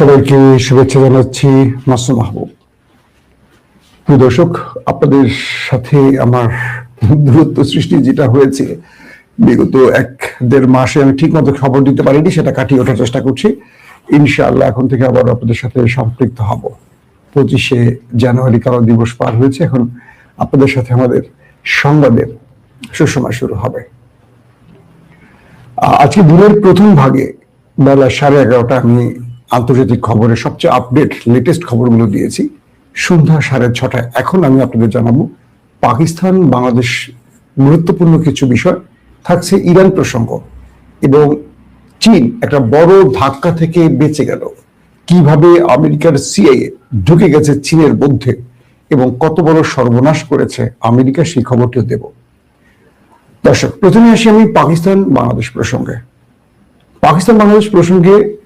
সবাইকে শুভেচ্ছা জানাচ্ছি মাসুম মাহবুব। প্রিয় দর্শক, আপনাদের সাথে আমার দূরত্ব সৃষ্টি যেটা হয়েছে, বিগত এক দেড় মাসে আমি ঠিক মতো খবর দিতে পারিনি, সেটা কাটিয়ে ওঠার চেষ্টা করছি। ইনশাআল্লাহ এখন থেকে আবার আপনাদের সাথে সম্পৃক্ত হব। পঁচিশে জানুয়ারি কালো দিবস পার হয়েছে, এখন আপনাদের সাথে আমাদের সংবাদের সুষমা শুরু হবে। আজকে দিনের প্রথম ভাগে বেলা সাড়ে এগারোটা আমি আন্তর্জাতিক খবরের সবচেয়ে আপডেট লেটেস্ট খবরগুলো দিয়েছি। সন্ধ্যা সাড়ে ছটায়। এখন আমি আপনাদের জানাব পাকিস্তান, বাংলাদেশ গুরুত্বপূর্ণ কিছু বিষয়। থাকছে ইরান প্রসঙ্গ এবং চীন একটা বড় ধাক্কা থেকে বেঁচে গেল। কীভাবে আমেরিকার সিআইএ ঢুকে গেছে চীনের মধ্যে এবং কত বড় সর্বনাশ করেছে আমেরিকা, সেই খবরটিও দেব। দর্শক, প্রথমে আসি আমি পাকিস্তান, বাংলাদেশ প্রসঙ্গে। পাকিস্তান, বাংলাদেশ প্রসঙ্গে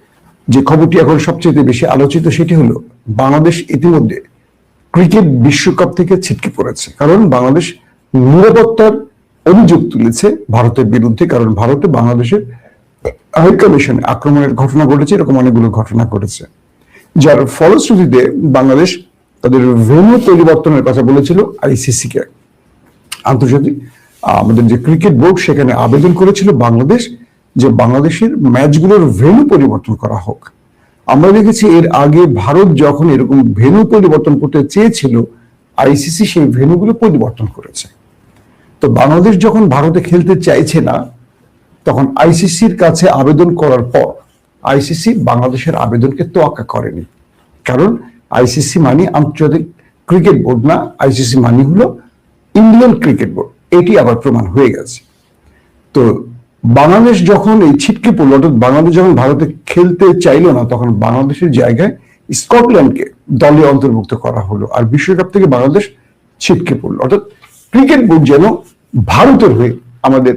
যে খবরটি এখন সবচেয়ে বেশি আলোচিত সেটি হলো, বাংলাদেশ ইতিমধ্যে ক্রিকেট বিশ্বকাপ থেকে ছিটকে পড়েছে। কারণ বাংলাদেশ নিরাপত্তার অভিযোগ তুলেছে ভারতের বিরুদ্ধে, কারণ ভারতে বাংলাদেশের হাই কমিশনে আক্রমণের ঘটনা ঘটেছে, এরকম অনেকগুলো ঘটনা ঘটেছে। যার ফলশ্রুতিতে বাংলাদেশ তাদের ভেন্যু পরিবর্তনের কথা বলেছিল আইসিসি কে আন্তর্জাতিক, আমাদের যে ক্রিকেট বোর্ড সেখানে আবেদন করেছিল বাংলাদেশ যে বাংলাদেশের ম্যাচগুলোর ভেন্যু পরিবর্তন করা হোক। আমরা দেখেছি এর আগে ভারত যখন এরকম ভেন্যু পরিবর্তন করতে চেয়েছিল, আইসিসি সেই ভেন্যুগুলো পরিবর্তন করেছে। তো বাংলাদেশ যখন ভারতে খেলতে চাইছে না, তখন আইসিসির কাছে আবেদন করার পর আইসিসি বাংলাদেশের আবেদনকে তোয়াক্কা করেনি। কারণ আইসিসি মানে আন্তর্জাতিক ক্রিকেট বোর্ড না, আইসিসি মানে হলো ইন্ডিয়ান ক্রিকেট বোর্ড। এটি আবার প্রমাণ হয়ে গেছে। তো বাংলাদেশ যখন এই ছিটকে পড়ল, অর্থাৎ বাংলাদেশ যখন ভারতে খেলতে চাইলো না, তখন বাংলাদেশের জায়গায় স্কটল্যান্ডকে দলে অন্তর্ভুক্ত করা হলো আর বিশ্বকাপ থেকে বাংলাদেশ ছিটকে পড়ল। অর্থাৎ ক্রিকেট বোর্ড যেন ভারতের হয়ে আমাদের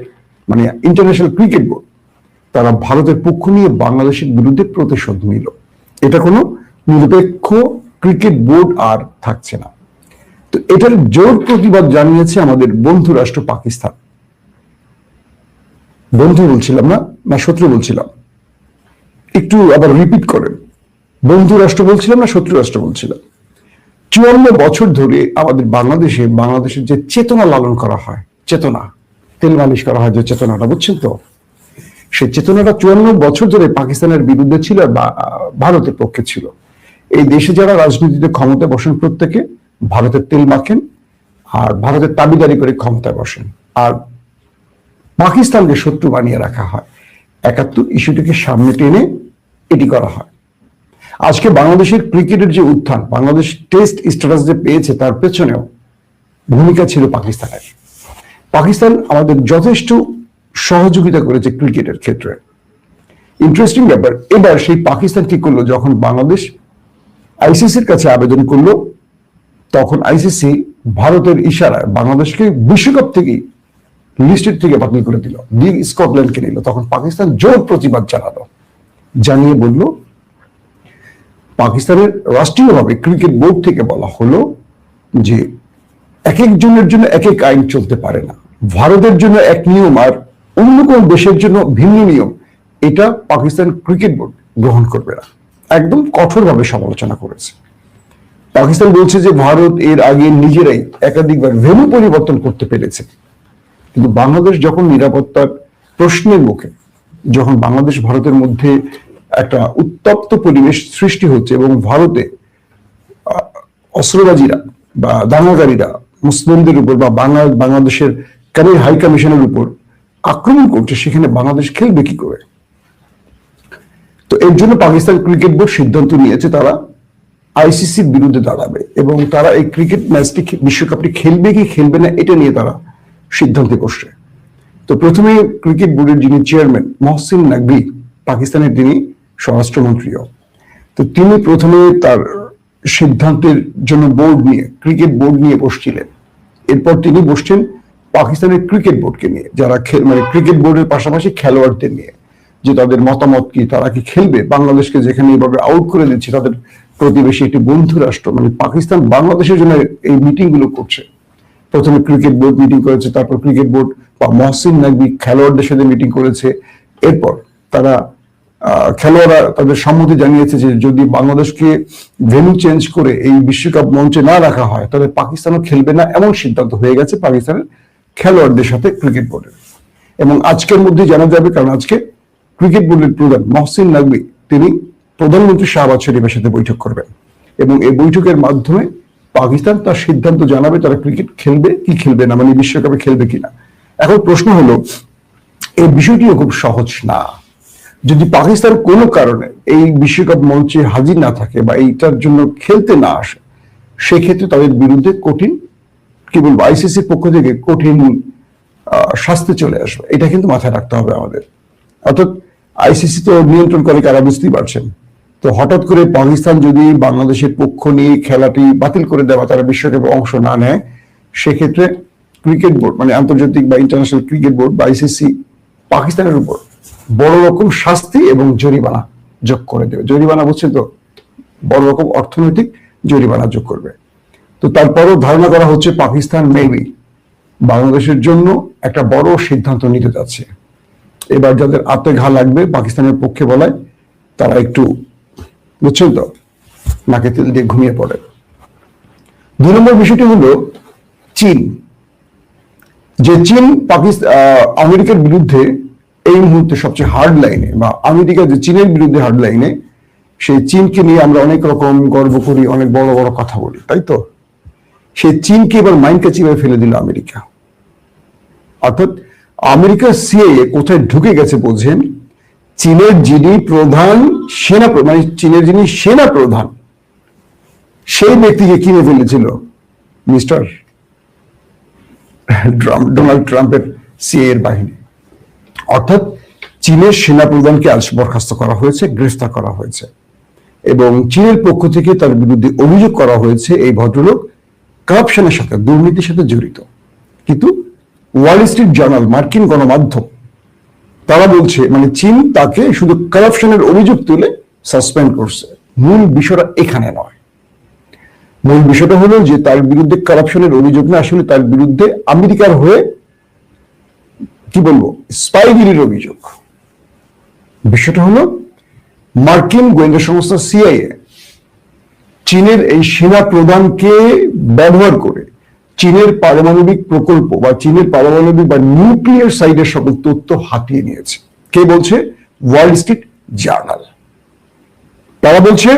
মানে ইন্টারন্যাশনাল ক্রিকেট বোর্ড, তারা ভারতের পক্ষ নিয়ে বাংলাদেশের বিরুদ্ধে প্রতিশোধ নিল। এটা কোনো নিরপেক্ষ ক্রিকেট বোর্ড আর থাকছে না। তো এটার জোর প্রতিবাদ জানিয়েছে আমাদের বন্ধু রাষ্ট্র পাকিস্তান। বন্ধু বলছিলাম না না, শত্রু বলছিলাম। একটু আবার রিপিট করেন। বন্ধু রাষ্ট্র বলছিলাম না, শত্রু রাষ্ট্র বলছিলাম। চুয়ান্ন বছর ধরে আমাদের বাংলাদেশে, বাংলাদেশের যে চেতনা লালন করা হয়, চেতনা, তেল মালিশ করা হয় যে চেতনাটা, বুঝছেন তো? সেই চেতনাটা চুয়ান্ন বছর ধরে পাকিস্তানের বিরুদ্ধে ছিল বা- ভারতের পক্ষে ছিল। এই দেশে যারা রাজনীতিতে ক্ষমতায় বসেন প্রত্যেকে, ভারতের তেল মাখেন আর ভারতের দাবিদারি করে ক্ষমতায় বসেন। আর পাকিস্তানকে শত্রু বানিয়ে রাখা হয়। একাত্তর ইস্যুটিকে সামনে টেনে এটি করা হয়। আজকে বাংলাদেশের ক্রিকেটের যে উত্থান, বাংলাদেশ টেস্ট স্ট্যাটাস যে পেয়েছে, তার পেছনেও ভূমিকা ছিল পাকিস্তানের। পাকিস্তান আমাদের যথেষ্ট সহযোগিতা করেছে ক্রিকেটের ক্ষেত্রে। ইন্টারেস্টিং ব্যাপার, এবার সেই পাকিস্তান কি করল? যখন বাংলাদেশ আইসিসির কাছে আবেদন করল, তখন আইসিসি ভারতের ইশারায় বাংলাদেশকে বিশ্বকাপ থেকেই লিস্টেড থেকে বাতিল করে দিল। দিয়ে স্কটল্যান্ডকে নিল। তখন পাকিস্তান জোর প্রতিবাদ জানালো। জানিয়ে বলল, পাকিস্তানের রাষ্ট্রীয়ভাবে ক্রিকেট বোর্ড থেকে বলা হলো যে এক একজনের জন্য এক এক আইন চলতে পারে না। ভারতের জন্য এক নিয়ম আর অন্য কোন দেশের জন্য ভিন্ন নিয়ম। এটা পাকিস্তান ক্রিকেট বোর্ড গ্রহণ করবে না। একদম কঠোরভাবে সমালোচনা করেছে। পাকিস্তান বলছে যে, ভারত এর আগে নিজেরাই একাধিকবার ভেন্যু পরিবর্তন করতে পেরেছে। কিন্তু বাংলাদেশ যখন নিরাপত্তার প্রশ্নের মুখে যখন বাংলাদেশ ভারতের মধ্যে একটা উত্তপ্ত পরিবেশ সৃষ্টি হচ্ছে এবং ভারতে অস্ত্রবাজিরা বা দাঙ্গাকারীরা মুসলিমদের উপর বা বাংলা, বাংলাদেশের কানের হাই কমিশনের উপর আক্রমণ করছে, সেখানে বাংলাদেশ খেলবে কি করে? তো এর জন্য পাকিস্তান ক্রিকেট বোর্ড সিদ্ধান্ত নিয়েছে তারা আইসিসির বিরুদ্ধে দাঁড়াবে এবং তারা এই ক্রিকেট ম্যাচটি বিশ্বকাপটি খেলবে কি খেলবে না, এটা নিয়ে তারা সিদ্ধান্তে বসছে। তো প্রথমে ক্রিকেট বোর্ডের যিনি চেয়ারম্যান মহসিন নাকভি পাকিস্তানের তিনি স্বরাষ্ট্রমন্ত্রীও। তো তিনি প্রথমে তার সিদ্ধান্তের জন্য বোর্ড নিয়ে, ক্রিকেট বোর্ড নিয়ে বসছিলেন। এরপর তিনি বসছেন পাকিস্তানের ক্রিকেট বোর্ডকে নিয়ে, যারা মানে ক্রিকেট বোর্ডের পাশাপাশি খেলোয়াড়দের নিয়ে, যে তাদের মতামত কি, তারা কি খেলবে? বাংলাদেশকে যেখানে এভাবে আউট করে দিচ্ছে, তাদের প্রতিবেশী একটি বন্ধু রাষ্ট্র মানে পাকিস্তান বাংলাদেশের জন্য এই মিটিংগুলো করছে। প্রথমে ক্রিকেট বোর্ড মিটিং করেছে, তারপর ক্রিকেট বোর্ড বা মহসিন নাকবি খেলোয়াড়দের সাথে মিটিং করেছে। এরপর তারা খেলোয়াড়রা তাদের সম্মতি জানিয়েছে যে যদি বাংলাদেশকে ভেন্যু চেঞ্জ করে এই বিশ্বকাপ মঞ্চে না রাখা হয়, তাহলে পাকিস্তানও খেলবে না এমন সিদ্ধান্ত হয়ে গেছে পাকিস্তানের খেলোয়াড়দের সাথে ক্রিকেট বোর্ডের এবং আজকের মধ্যে জানা যাবে, কারণ আজকে ক্রিকেট বোর্ডের প্রধান মহসিন নাকবি তিনি প্রধানমন্ত্রী শাহবাজ শরীফের সাথে বৈঠক করবেন। এবং এই বৈঠকের মাধ্যমে পাকিস্তান তার সিদ্ধান্ত জানাবে তারা ক্রিকেট খেলবে, কি খেলবে না মানে বিশ্বকাপে খেলবে কিনা এখন প্রশ্ন হলো, এই বিষয়টিও খুব সহজ না। যদি পাকিস্তান কোনো কারণে এই বিশ্বকাপ মঞ্চে হাজির না থাকে বা এইটার জন্য খেলতে না আসে, সেক্ষেত্রে তাদের বিরুদ্ধে কঠিন কি বলব আইসিসির পক্ষ থেকে কঠিন শাস্তি চলে আসবে। এটা কিন্তু মাথায় রাখতে হবে আমাদের। অর্থাৎ আইসিসি তো নিয়ন্ত্রণ করে, কারা বুঝতেই পারছেন। তো হঠাৎ করে পাকিস্তান যদি বাংলাদেশের পক্ষ নিয়ে খেলাটি বাতিল করে দেওয়া তারা বিশ্বকাপে অংশ না নেয়, সেক্ষেত্রে ক্রিকেট বোর্ড মানে আন্তর্জাতিক বা ইন্টারন্যাশনাল ক্রিকেট বোর্ড বা আইসিসি পাকিস্তানের উপর বড় রকম শাস্তি এবং জরিমানা যোগ করে দেবে। জরিমানা বুঝছেন তো? বড় রকম অর্থনৈতিক জরিমানা যোগ করবে। তো তারপরও ধারণা করা হচ্ছে পাকিস্তান মেবি বাংলাদেশের জন্য একটা বড় সিদ্ধান্ত নিতে যাচ্ছে। এবার যাদের আত্মে ঘা লাগবে পাকিস্তানের পক্ষে বলায় তারা একটু বুঝছেন তো? নাকে তেল দিয়ে ঘুমিয়ে পড়ে। দুই নম্বর বিষয়টি হলো চীন। যে চীন পাকিস্তান আমেরিকার বিরুদ্ধে এই মুহূর্তে সবচেয়ে হার্ড লাইনে বা আমেরিকা যে চীনের বিরুদ্ধে হার্ড লাইনে সেই চীনকে নিয়ে আমরা অনেক রকম গর্ব করি, অনেক বড় বড় কথা বলি, তাই তো? সেই চীনকে এবার মাইন্ডকে চিবায় ফেলে দিল আমেরিকা। অর্থাৎ আমেরিকার সিআইএ কোথায় ঢুকে গেছে বোঝেন চীনের যিনি প্রধান সেনা মানে চীনের যিনি সেনা প্রধান সেই ব্যক্তিকে কিনে ফেলেছিল মিস্টার ডোনাল্ড ট্রাম্পের সিএ বাহিনী। অর্থাৎ চীনের সেনা প্রধানকে আজ বরখাস্ত করা হয়েছে, গ্রেফতার করা হয়েছে। এবং চীনের পক্ষ থেকে তার বিরুদ্ধে অভিযোগ করা হয়েছে এই ভদ্রলোক কারাপশনের সাথে, দুর্নীতির সাথে জড়িত। কিন্তু ওয়াল স্ট্রিট জার্নাল মার্কিন গণমাধ্যম তারা বলছে মানে চীন তাকে শুধু কারাপশনের অভিযোগ তুলে সাসপেন্ড করছে। মূল বিষয়টা এখানে নয়। মূল বিষয়টা হলো যে তার বিরুদ্ধে কারাপশনের অভিযোগ না, আসলে তার বিরুদ্ধে আমেরিকার হয়ে কি বলব স্পাইগিরির অভিযোগ। বিষয়টা হলো, মার্কিন গোয়েন্দা সংস্থা সিআইএ চীনের এই সেনা প্রধানকে ব্যবহার করে চীনের পারমাণবিক প্রকল্প বা চীনের পারমাণবিক বা নিউক্লিয়ার সাইডের সকল তথ্য হাতিয়ে নিয়েছে। কে বলছে? World Street Journal. তারা বলছে,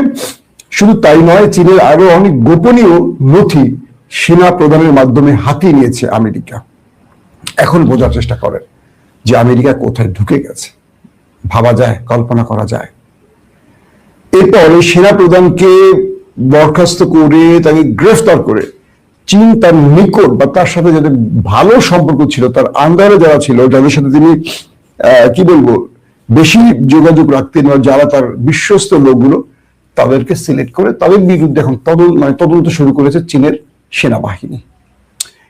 শুধু তাই নয়, চীনের আরও অনেক গোপনীয় নথি সেনা প্রদানের মাধ্যমে হাতিয়ে নিয়েছে আমেরিকা। এখন বোঝার চেষ্টা করেন যে আমেরিকা কোথায় ঢুকে গেছে। ভাবা যায়, কল্পনা করা যায়। এরপর সেনা প্রধানকে বরখাস্ত করে তাকে গ্রেফতার করে চীন তার নিকট বা তার সাথে যাদের ভালো সম্পর্ক ছিল, তার আন্ডারে যারা ছিল, যাদের সাথে তিনি কি বলব, বেশি যোগাযোগ রাখতেন বা যারা তার বিশ্বস্ত লোকগুলো, তাদেরকে সিলেক্ট করে তাদের বিরুদ্ধে এখন তদন্ত মানে তদন্ত শুরু করেছে চীনের সেনাবাহিনী।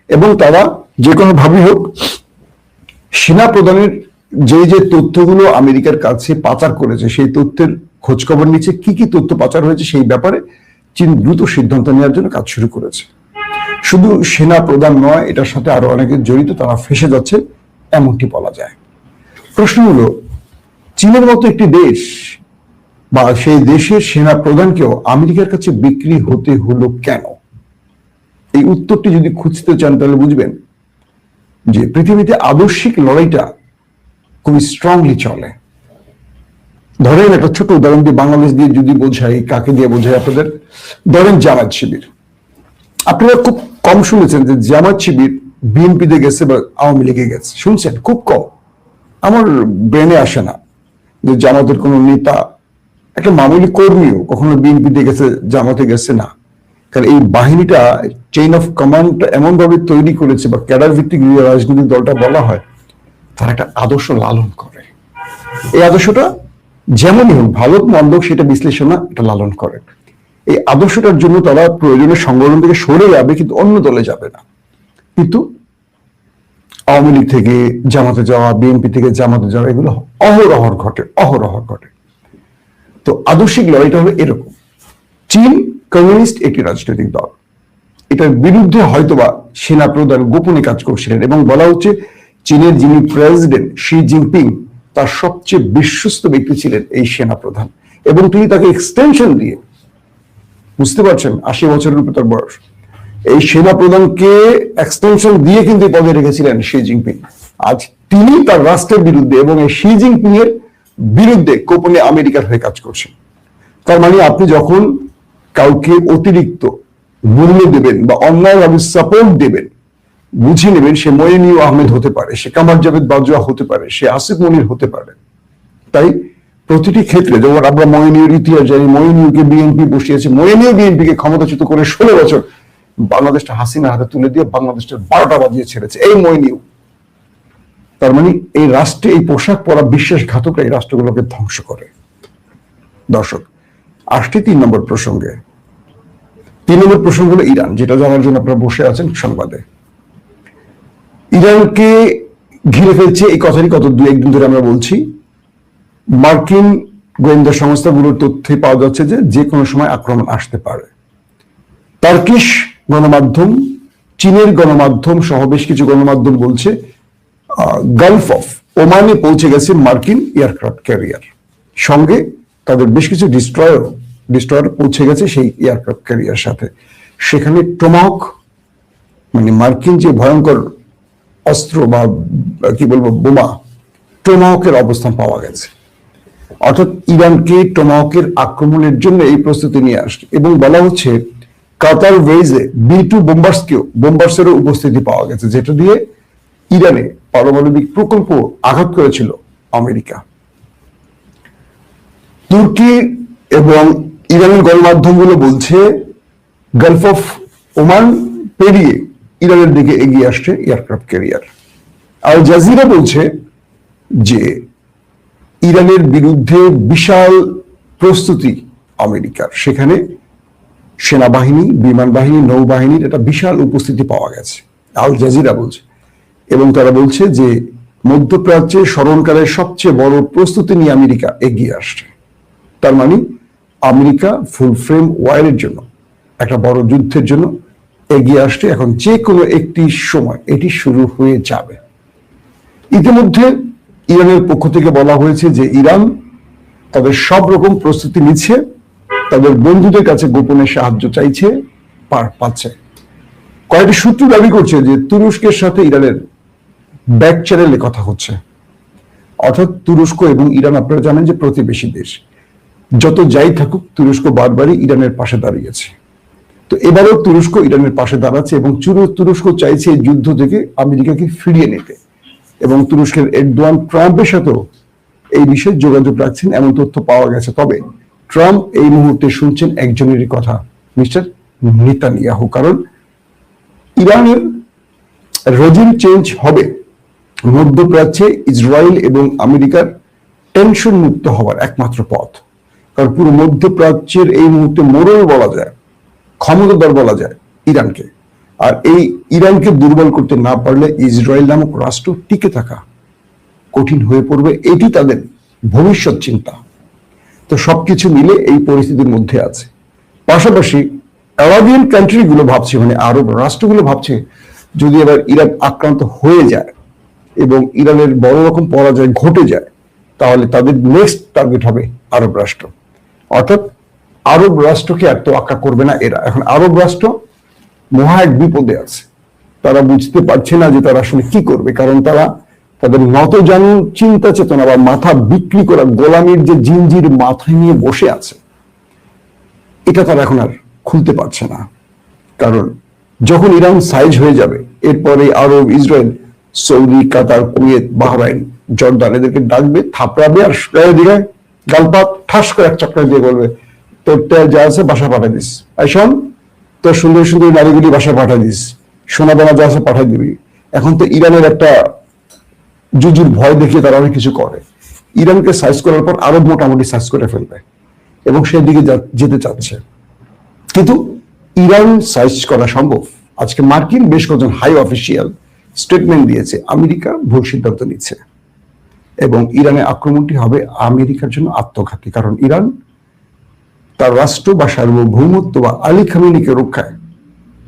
এবং তারা যে কোনো ভাবেই হোক সেনা প্রদানের যে যে তথ্যগুলো আমেরিকার কাছে পাচার করেছে, সেই তথ্যের খোঁজখবর নিচ্ছে, কি কি তথ্য পাচার হয়েছে সেই ব্যাপারে চীন দ্রুত সিদ্ধান্ত নেওয়ার জন্য কাজ শুরু করেছে। শুধু সেনা প্রধান নয়, এটার সাথে আরও অনেকে জড়িত, তারা ফেসে যাচ্ছে, এমনটি বলা যায়। প্রশ্ন হলো, চীনের মতো একটি দেশ বা সেই দেশের সেনা প্রধানকেও আমেরিকার কাছে বিক্রি হতে হলো কেন? এই উত্তরটি যদি খুঁজতে চান, তাহলে বুঝবেন যে পৃথিবীতে আদর্শিক লড়াইটা খুবই স্ট্রংলি চলে। ধরেন একটা ছোট উদাহরণ দিয়ে, বাংলাদেশ দিয়ে যদি বোঝাই, কাকে দিয়ে বোঝাই আপনাদের? ধরেন জামাত শিবির। আপনারা খুব কম শুনেছেন যে জামাত শিবির বিএনপিতে গেছে বা আওয়ামী লীগে গেছে। শুনছেন? খুব কম। আমার ব্রেনে আসে না যে জামাতের কোনো নেতা, একটা মামুলি কর্মীও কখনো বিএনপিতে গেছে, জামাতে গেছে না। কারণ এই বাহিনীটা চেইন অফ কমান্ডটা এমন ভাবে তৈরি করেছে বা ক্যাডার ভিত্তিক যে রাজনৈতিক দলটা বলা হয়, তারা একটা আদর্শ লালন করে। এই আদর্শটা যেমনই হোক ভালো মন্দ সেটা বিশ্লেষণা এটা লালন করে। এই আদর্শটার জন্য তারা প্রয়োজনীয় সংগঠন থেকে সরে যাবে, কিন্তু অন্য দলে যাবে না। কিন্তু আওয়ামী লীগ থেকে, জামাতে যাওয়া, বিএনপি থেকে জামাতে যাওয়া, এগুলো অহরহর ঘটে অহরহর ঘটে। তো আদর্শিক লড়াইটা হলো এরকম। চীন কমিউনিস্ট একটি রাজনৈতিক দল। এটার বিরুদ্ধে হয়তোবা সেনা প্রধান গোপনে কাজ করছিলেন এবং বলা হচ্ছে চীনের যিনি প্রেসিডেন্ট শি জিনপিং, তার সবচেয়ে বিশ্বস্ত ব্যক্তি ছিলেন এই সেনা প্রধান। এবং তিনি তাকে এক্সটেনশন দিয়ে বুঝতে পারছেন? আশি বছরের উপর তার বয়স। এই সেনা প্রধানকে এক্সটেনশন দিয়ে কিন্তু পদে রেখেছিলেন শি জিনপিং। আজ তিনি তার রাষ্ট্রের বিরুদ্ধে এবং এই শি জিনপিং এর বিরুদ্ধে গোপনে আমেরিকার হয়ে কাজ করছেন। তার মানে আপনি যখন কাউকে অতিরিক্ত মূল্য দেবেন বা অন্যায়ভাবে সাপোর্ট দেবেন বুঝে নেবেন সে ময়নিউ আহমেদ হতে পারে, সে কামার জাভেদ বাজওয়া হতে পারে, সে আসিফ মনির হতে পারে। তাই প্রতিটি ক্ষেত্রে, যেমন আমরা ময়নিউর ইতিহাস জানি ময়নিউকে বিএনপি বসিয়েছে ময়নিউ বিএনপিকে ক্ষমতাচ্যুত করে ষোলো বছর। বাংলাদেশটা হাসিনার হাতে তুলে দিয়ে বাংলাদেশটা বারোটা বাজিয়ে ছেড়েছে, এই ময়নিউ তার মানে এই রাষ্ট্রে এই পোশাক পরা বিশ্বাসঘাতকরা এই রাষ্ট্রগুলোকে ধ্বংস করে। দর্শক, আসছি তিন নম্বর প্রসঙ্গে। তিন নম্বর প্রসঙ্গ হলো ইরান, যেটা জানার জন্য আপনারা বসে আছেন সংবাদে। ইরানকে ঘিরে ফেলছে, এই কথাটি কত দু একদিন ধরে আমরা বলছি মার্কিন গোয়েন্দা সংস্থাগুলোর তথ্যে পাওয়া যাচ্ছে যে যে কোনো সময় আক্রমণ আসতে পারে। টার্কিশ গণমাধ্যম, চীনের গণমাধ্যম সহ বেশ কিছু গণমাধ্যম বলছে গালফ অফ ওমানে পৌঁছে গেছে মার্কিন এয়ারক্রাফট ক্যারিয়ার। সঙ্গে তাদের বেশ কিছু ডিস্ট্রয়ার ডিস্ট্রয়ার পৌঁছে গেছে সেই এয়ারক্রাফট ক্যারিয়ার সাথে। সেখানে টমাক মানে মার্কিন যে ভয়ঙ্কর অস্ত্র বা, কি বলব, বোমা, টোমাহকের অবস্থান পাওয়া গেছে। অর্থাৎ ইরানকে টোমাহকের আক্রমণের জন্য এই প্রস্তুতি নিয়ে আসছে। এবং বলা হচ্ছে, কাতার ওয়েজে বি টু বোম্বার্সকেও বোম্বার্সেরও উপস্থিতি পাওয়া গেছে, যেটা দিয়ে ইরানে পারমাণবিক প্রকল্প আঘাত করেছিল আমেরিকা। তুর্কি এবং ইরানের গণমাধ্যমগুলো বলছে, গালফ অফ ওমান পেরিয়ে ইরানের দিকে এগিয়ে আসছে এয়ারক্রাফট ক্যারিয়ার। আর জাজিরা বলছে যে ইরানের বিরুদ্ধে বিশাল প্রস্তুতি আমেরিকার। সেখানে সেনাবাহিনী বিমান বাহিনী নৌবাহিনীর একটা বিশাল উপস্থিতি পাওয়া গেছে। আল জাজিরা বলছে, এবং তারা বলছে যে মধ্যপ্রাচ্যে স্মরণকালের সবচেয়ে বড় প্রস্তুতি নিয়ে আমেরিকা এগিয়ে আসছে। তার মানে আমেরিকা ফুল ফ্রেম ওয়ারের জন্য, একটা বড় যুদ্ধের জন্য এগিয়ে আসছে। এখন যে কোনো একটি সময় এটি শুরু হয়ে যাবে। ইতিমধ্যে ইরানের পক্ষ থেকে বলা হয়েছে যে ইরান তাদের সব রকম প্রস্তুতি নিচ্ছে, তাদের বন্ধুদের কাছে গোপনে সাহায্য চাইছে পাচ্ছে। কয়েকটি সূত্র দাবি করছে যে তুরস্কের সাথে ইরানের ব্যাক চ্যানেলে কথা হচ্ছে। অর্থাৎ তুরস্ক এবং ইরান, আপনারা জানেন যে প্রতিবেশী দেশ। যত যাই থাকুক, তুরস্ক বারবারই ইরানের পাশে দাঁড়িয়েছে। তো এবারও তুরস্ক ইরানের পাশে দাঁড়াচ্ছে এবং তুরস্ক চাইছে এই যুদ্ধ থেকে আমেরিকাকে ফিরিয়ে নিতে। এবং তুরস্কের এরদোয়ান ট্রাম্পের সাথেও এই বিষয়ে যোগাযোগ রাখছেন, এমন তথ্য পাওয়া গেছে। তবে ট্রাম্প এই মুহূর্তে শুনছেন একজনেরই কথা, মিস্টার নেতানিয়াহু, কারণ ইরানের রেজিম চেঞ্জ হবে। মধ্যপ্রাচ্যে ইসরায়েল এবং আমেরিকার টেনশন মুক্ত হওয়ার একমাত্র পথ। কারণ পুরো মধ্যপ্রাচ্যের এই মুহূর্তে মোড়ল বলা যায়, ক্ষমতাধর বলা যায় ইরানকে। আর এই ইরানকে দুর্বল করতে না পারলে ইসরায়েল নামক রাষ্ট্র টিকে থাকা কঠিন হয়ে পড়বে। এটি তাদের ভবিষ্যৎ চিন্তা। তো সবকিছু মিলে এই পরিস্থিতির মধ্যে আছে। পাশাপাশি আরবিয়ান কান্ট্রিগুলো ভাবছে মানে আরব রাষ্ট্রগুলো ভাবছে, যদি এবার ইরান আক্রান্ত হয়ে যায় এবং ইরানের বড় রকম পরাজয় ঘটে যায়, তাহলে তাদের নেক্সট টার্গেট হবে আরব রাষ্ট্র। অর্থাৎ আরব রাষ্ট্রকে এত আক্কা করবে না এরা। এখন আরব রাষ্ট্র মহা এক বিপদে আছে। তারা বুঝতে পারছে না যে তারা আসলে কি করবে, কারণ তারা তাদের নতজান চিন্তা চেতনা বা মাথা বিক্রি করা গোলামির যে জিনজির মাথায় নিয়ে বসে আছে, এটা তারা এখন আর খুলতে পারছে না। কারণ যখন ইরান সাইজ হয়ে যাবে, এরপরে Arab, Israel, Saudi, Qatar, Kuwait, Bahrain, Jordan এদেরকে ডাকবে, থাপড়াবে আর দিকে গালপাত ঠাস করে এক চক্কর দিয়ে বলবে, তোর যা আছে বাসা পাঠা দিস। শোন তোর সুন্দর সুন্দর নারীগুলি বাসা পাঠা দিস, সোনা দানা যা আছে পাঠাই দিবি। এখন তো ইরানের একটা জুজুর ভয় দেখিয়ে তারা অনেক কিছু করে। ইরানকে সাইজ করার পর আরব মোটামুটি সাইজ করে ফেলবে এবং সেদিকে যেতে চাচ্ছে। কিন্তু ইরান সাইজ করা সম্ভব। আজকে মার্কিন বেশ কজন হাই অফিসিয়াল স্টেটমেন্ট দিয়েছে, আমেরিকা ভুল সিদ্ধান্ত নিচ্ছে। এবং ইরানের আক্রমণটি হবে আমেরিকার জন্য আত্মঘাতী, কারণ ইরান তার রাষ্ট্র বা সার্বভৌমত্ব বা আলী খামিনিকে রক্ষায়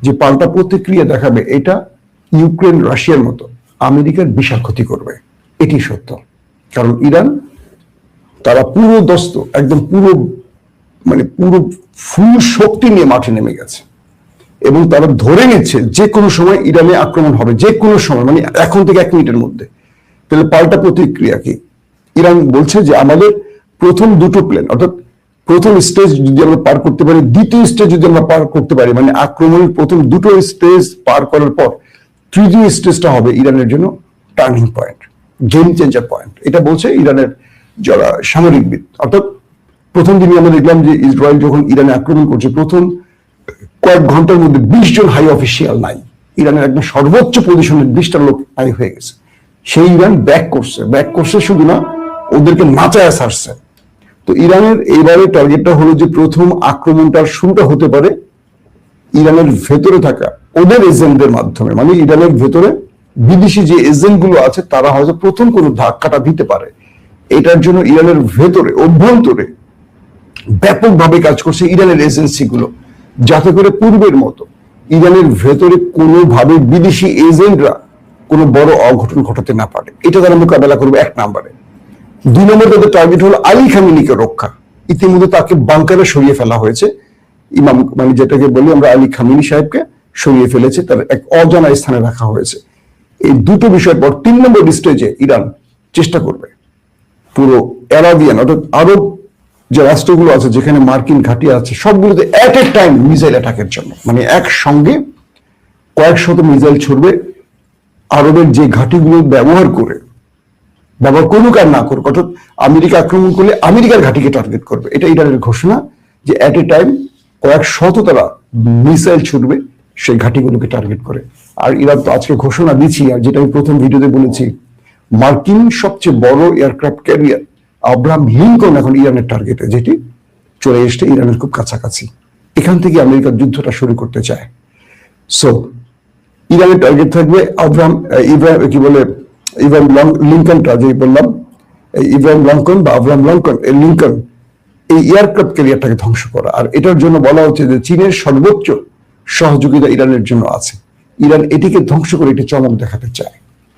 যে পাল্টা প্রতিক্রিয়া দেখাবে এটা ইউক্রেন, রাশিয়ার মতো আমেরিকার বিশাল ক্ষতি করবে। এটি সত্য। কারণ ইরান, তারা পুরো দস্ত, একদম পুরো মানে পুরো ফুল শক্তি নিয়ে মাঠে নেমে গেছে। এবং তারা ধরে নিচ্ছে যে কোনো সময় ইরানে আক্রমণ হবে, যে কোনো সময় মানে এখন থেকে এক মিনিটের মধ্যে। তাহলে পাল্টা প্রতিক্রিয়া কি? ইরান বলছে যে আমাদের প্রথম দুটো প্লেন অর্থাৎ প্রথম স্টেজ যদি আমরা পার করতে পারি, দ্বিতীয় স্টেজ যদি আমরা পার করতে পারি মানে আক্রমণের প্রথম দুটো স্টেজ পার করার পর, তৃতীয় স্টেজটা হবে ইরানের জন্য turning point game changer point এটা বলছে ইরানের যারা সামরিকবিদ অর্থাৎ প্রথম দিনই আমরা দেখলাম যে ইসরায়েল যখন ইরানে আক্রমণ করছে, প্রথম কয়েক ঘণ্টার মধ্যে বিশ জন হাই অফিসিয়াল নাই। ইরানের একদম সর্বোচ্চ পজিশনের বিশটা লোক নাই হয়ে গেছে। সেই ইরান ব্যাক করছে। ব্যাক করছে শুধু না, ওদেরকে নাচায় সারছে তো ইরানের এইবারে টার্গেটটা হলো যে প্রথম আক্রমণটার শুরুটা হতে পারে ইরানের ভেতরে থাকা ওদের এজেন্টদের মাধ্যমে। মানে ইরানের ভেতরে বিদেশি যে এজেন্টগুলো আছে, তারা হয়তো প্রথম কোনো ধাক্কাটা দিতে পারে। এটার জন্য ইরানের ভেতরে, অভ্যন্তরে ব্যাপকভাবে কাজ করছে ইরানের এজেন্সি গুলো যাতে করে পূর্বের মতো ইরানের ভেতরে কোনোভাবে বিদেশি এজেন্টরা কোনো বড় অঘটন ঘটাতে না পারে। এটা তারা মোকাবেলা করবে এক নম্বরে। দুই নম্বর তাদের টার্গেট হলো আলী খামিনিকে রক্ষা। ইতিমধ্যে তাকে বাংকারে সরিয়ে ফেলা হয়েছে। ইমাম মানে যেটাকে বলি আমরা আলী খামিনি সাহেবকে সরিয়ে ফেলেছে, তার এক অজানা স্থানে রাখা হয়েছে। এই দুটো বিষয়ের পর তিন নম্বর স্টেজে ইরান চেষ্টা করবে। পুরো অ্যারাবিয়ান অর্থাৎ আরব যে রাষ্ট্রগুলো আছে, যেখানে মার্কিন ঘাঁটি আছে, সবগুলোতে অ্যাট এ টাইম মিসাইল অ্যাটাকের জন্য। মানে একসঙ্গে কয়েক শত মিসাইল ছড়বে। আরবের যে ঘাঁটিগুলো ব্যবহার করে ব্যবহার করুক আর না করুক, অর্থাৎ আমেরিকা আক্রমণ করলে আমেরিকার ঘাঁটিকে টার্গেট করবে। এটা ইরানের ঘোষণা যে অ্যাট এ টাইম কয়েক শত তারা মিসাইল ছুটবে, সেই ঘাঁটিগুলোকে টার্গেট করে। আর ইরান তো আজকে ঘোষণা দিচ্ছি, আর যেটা আমি প্রথম ভিডিওতে বলেছি, মার্কিন সবচেয়ে বড় এয়ারক্রাফট ক্যারিয়ার আব্রাহাম লিঙ্কন এখন ইরানের টার্গেটে যেটি চলে এসছে ইরানের খুব কাছাকাছি। এখান থেকে আমেরিকা যুদ্ধটা শুরু করতে চায়। সো ইরানের টার্গেট থাকবে আব্রাহাম ইব্রাহিম কি বলে ইব্রাহিম লং- লিঙ্কনটা যে বললাম, এই ইব্রাহিম লঙ্কন বা আব্রাহাম লঙ্কন এই লিঙ্কন এই এয়ারক্রাফট ক্যারিয়ারটাকে ধ্বংস করা। আর এটার জন্য বলা হচ্ছে যে চীনের সর্বোচ্চ সহযোগিতা ইরানের জন্য আছে। ইরান এটিকে ধ্বংস করে একটি চমক দেখাতে চায়।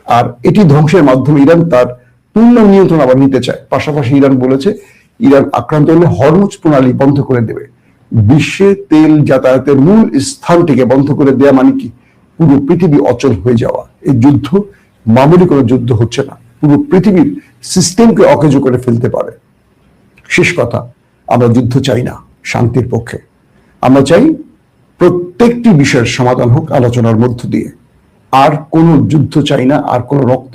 আর এটি ধ্বংসের মাধ্যমে ইরান তার পূর্ণ নিয়ন্ত্রণ আবার নিতে চায়। পাশাপাশি ইরান বলেছে, ইরান আক্রান্ত হলে হরমুজ প্রণালী বন্ধ করে দেবে। বিশ্বে তেল যাতায়াতের মূল স্থানটিকে বন্ধ করে দেয়া মানে কি? পুরো পৃথিবী অচল হয়ে যাওয়া। এই যুদ্ধ মামুলি কোনো যুদ্ধ হচ্ছে না। পুরো পৃথিবীর সিস্টেমকে অকেজ করে ফেলতে পারে। শেষ কথা, আমরা যুদ্ধ চাই না শান্তির পক্ষে। আমরা চাই প্রত্যেকটি বিষয়ের সমাধান হোক আলোচনার মধ্য দিয়ে। আর কোনো যুদ্ধ চাই না, আর কোনো রক্ত